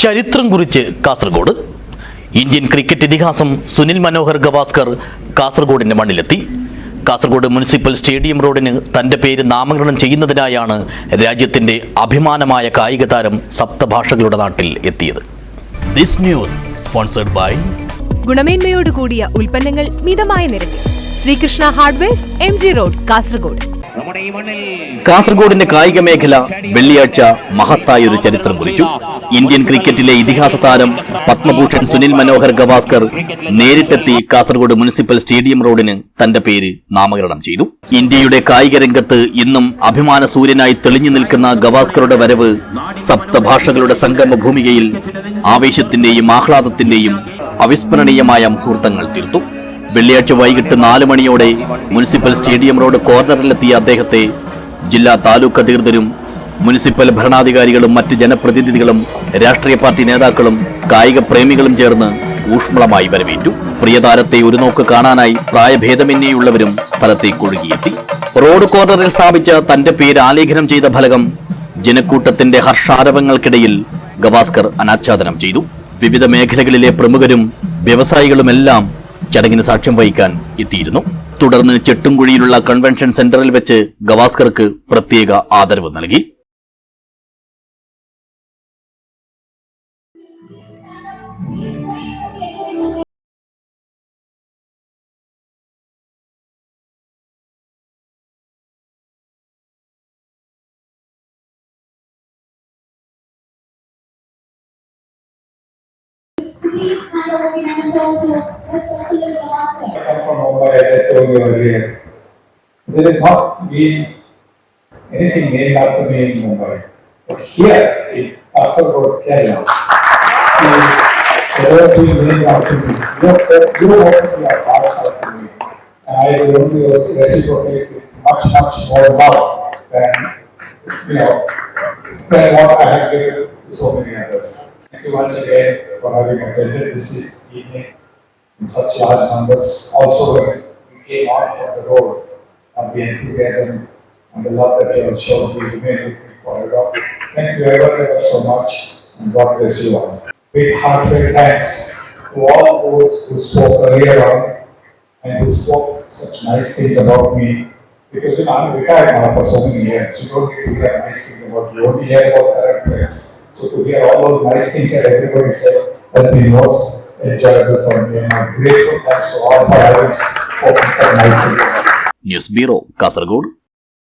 ചരിത്രം കുറിച്ച് Kasaragod. Indian cricket ഇതിഹാസം സുനിൽ മനോഹർ ഗവാസ്കർ കാസർഗോഡിന്റെ മണ്ണിലെത്തി. കാസർഗോഡ് മുനിസിപ്പൽ സ്റ്റേഡിയം റോഡിന് തന്റെ പേര് നാമകരണം ചെയ്യുന്നതിനായാണ് രാജ്യത്തിന്റെ അഭിമാനമായ കായിക താരം സപ്തഭാഷകളുടെ നാട്ടിൽ എത്തിയത്. ദിസ് ന്യൂസ് സ്പോൺസർഡ് ബൈ ഗുണമേന്മയോട് കൂടിയ ഉൽപ്പന്നങ്ങൾ മിതമായ നിരക്കിൽ. Sreekrishna hardware M G road Kasaragod. കാസർഗോഡിന്റെ കായിക മേഖല വെള്ളിയാഴ്ച മഹത്തായ ഒരു ചരിത്രം കുറിച്ചു. ഇന്ത്യൻ ക്രിക്കറ്റിലെ ഇതിഹാസ താരം പത്മഭൂഷൺ സുനിൽ മനോഹർ ഗവാസ്കർ നേരിട്ടെത്തി കാസർഗോഡ് മുനിസിപ്പൽ സ്റ്റേഡിയം റോഡിന് തന്റെ പേര് നാമകരണം ചെയ്തു. ഇന്ത്യയുടെ കായിക രംഗത്ത് ഇന്നും അഭിമാന സൂര്യനായി തെളിഞ്ഞു നിൽക്കുന്ന ഗവാസ്കറുടെ വരവ് സപ്തഭാഷകളുടെ സംഗമ ഭൂമികയിൽ ആവേശത്തിന്റെയും ആഹ്ലാദത്തിന്റെയും അവിസ്മരണീയമായ മുഹൂർത്തങ്ങൾ തീർത്തു. വെള്ളിയാഴ്ച വൈകിട്ട് നാല് മണിയോടെ മുനിസിപ്പൽ സ്റ്റേഡിയം റോഡ് കോർണറിലെത്തിയ അദ്ദേഹത്തെ ജില്ലാ താലൂക്ക് അധികൃതരും മുനിസിപ്പൽ ഭരണാധികാരികളും മറ്റ് ജനപ്രതിനിധികളും രാഷ്ട്രീയ പാർട്ടി നേതാക്കളും കായിക പ്രേമികളും ചേർന്ന് ഊഷ്മളമായി വരവേറ്റു. പ്രിയതാരത്തെ ഒരു നോക്ക് കാണാനായി പ്രായഭേദമന്യേയുള്ളവരും സ്ഥലത്തേക്ക് ഒഴുകിയെത്തി. റോഡ് കോർണറിൽ സ്ഥാപിച്ച തന്റെ പേര് ആലേഖനം ചെയ്ത ഫലകം ജനക്കൂട്ടത്തിന്റെ ഹർഷാരവങ്ങൾക്കിടയിൽ ഗവാസ്കർ അനാച്ഛാദനം ചെയ്തു. വിവിധ മേഖലകളിലെ പ്രമുഖരും വ്യവസായികളുമെല്ലാം ചടങ്ങിന് സാക്ഷ്യം വഹിക്കാൻ എത്തിയിരുന്നു. തുടർന്ന് ചെട്ടുംകുഴിയിലുള്ള കൺവെൻഷൻ സെന്ററിൽ വെച്ച് ഗവാസ്കർക്ക് പ്രത്യേക ആദരവ് നൽകി. Please hand over the mantle to Mr. Sunil Gavaskar. I come from Mumbai, as I told you earlier. There has not been anything named after me in Mumbai. But here in Kasaragod, Kerala, there has been named after me. You know, you know we are hearts after me. And I will only reciprocate with much, much more love than, you know, than what I have given to so many others. Thank you once again for having attended this evening in such large numbers. Also, we came out from the road, and the enthusiasm and the love that you have shown, we with you forever. Thank you ever, ever so much, and God bless you all. Big heartfelt thanks to all those who spoke earlier on and who spoke such nice things about me. Because you know, I'm retired now for so many years. You don't get to hear nice things about you, only hear about current trends. So to hear all those nice things that everybody said has been most enjoyable for me. And I'm grateful thanks to all for having spoken such nice things about me. News bureau Kasaragod